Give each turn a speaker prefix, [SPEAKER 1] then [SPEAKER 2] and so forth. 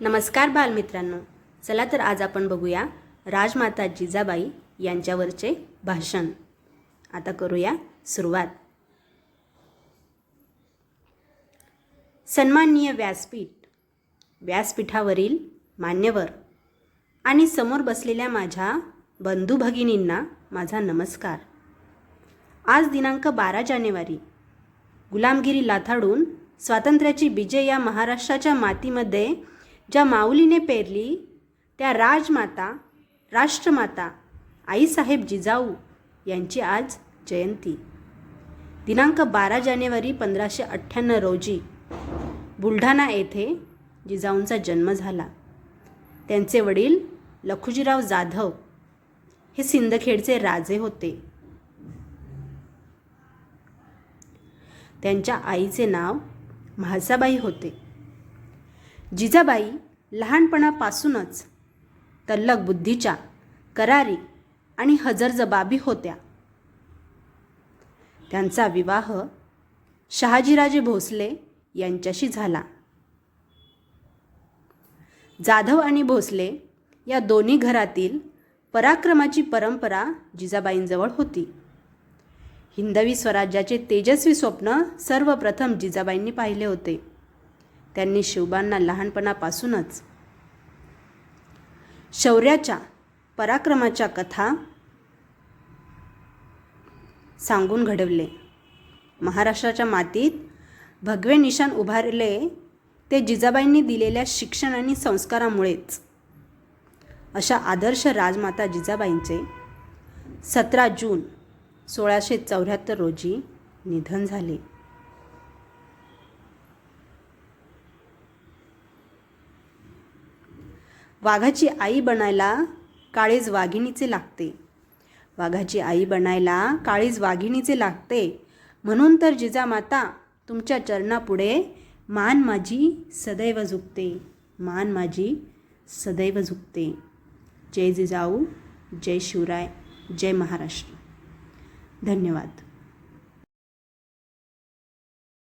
[SPEAKER 1] नमस्कार बालमित्रांनो. चला तर आज आपण बघूया राजमाता जिजाबाई यांच्यावरचे भाषण. आता करूया सुरुवात. सन्माननीय व्यासपीठ व्यासपीठावरील मान्यवर आणि समोर बसलेल्या माझ्या बंधू भगिनींना माझा नमस्कार. आज दिनांक बारा जानेवारी. गुलामगिरी लाथाडून स्वातंत्र्याची विजय या महाराष्ट्राच्या मातीमध्ये ज्या माऊलीने पेरली त्या राजमाता राष्ट्रमाता आईसाहेब जिजाऊ यांची आज जयंती. दिनांक बारा जानेवारी पंधराशे अठ्ठ्याण्णव रोजी बुलढाणा येथे जिजाऊंचा जन्म झाला. त्यांचे वडील लखुजीराव जाधव हे सिंदखेडचे राजे होते. त्यांच्या आईचे नाव म्हासाबाई होते. जिजाबाई लहानपणापासूनच तल्लक बुद्धीच्या करारी आणि हजरजबाबी होत्या. त्यांचा विवाह शहाजीराजे भोसले यांच्याशी झाला. जाधव आणि भोसले या दोन्ही घरातील पराक्रमाची परंपरा जिजाबाईंजवळ होती. हिंदवी स्वराज्याचे तेजस्वी स्वप्न सर्वप्रथम जिजाबाईंनी पाहिले होते. त्यांनी शिवबांना लहानपणापासूनच शौर्याच्या पराक्रमाच्या कथा सांगून घडवले. महाराष्ट्राच्या मातीत भगवे निशाण उभारले ते जिजाबाईंनी दिलेल्या शिक्षण आणि संस्कारामुळेच. अशा आदर्श राजमाता जिजाबाईंचे सतरा जून सोळाशे चौऱ्याहत्तर रोजी निधन झाले. वाघाची आई बनायला काळीज वाघिणीचे लागते. वाघाची आई बनायला काळीज वाघिणीचे लागते. म्हणून तर जिजामाता तुमच्या चरणापुढे मान माझी सदैव झुकते. मान माझी सदैव झुकते. जय जिजाऊ जय शिवराय जय महाराष्ट्र. धन्यवाद.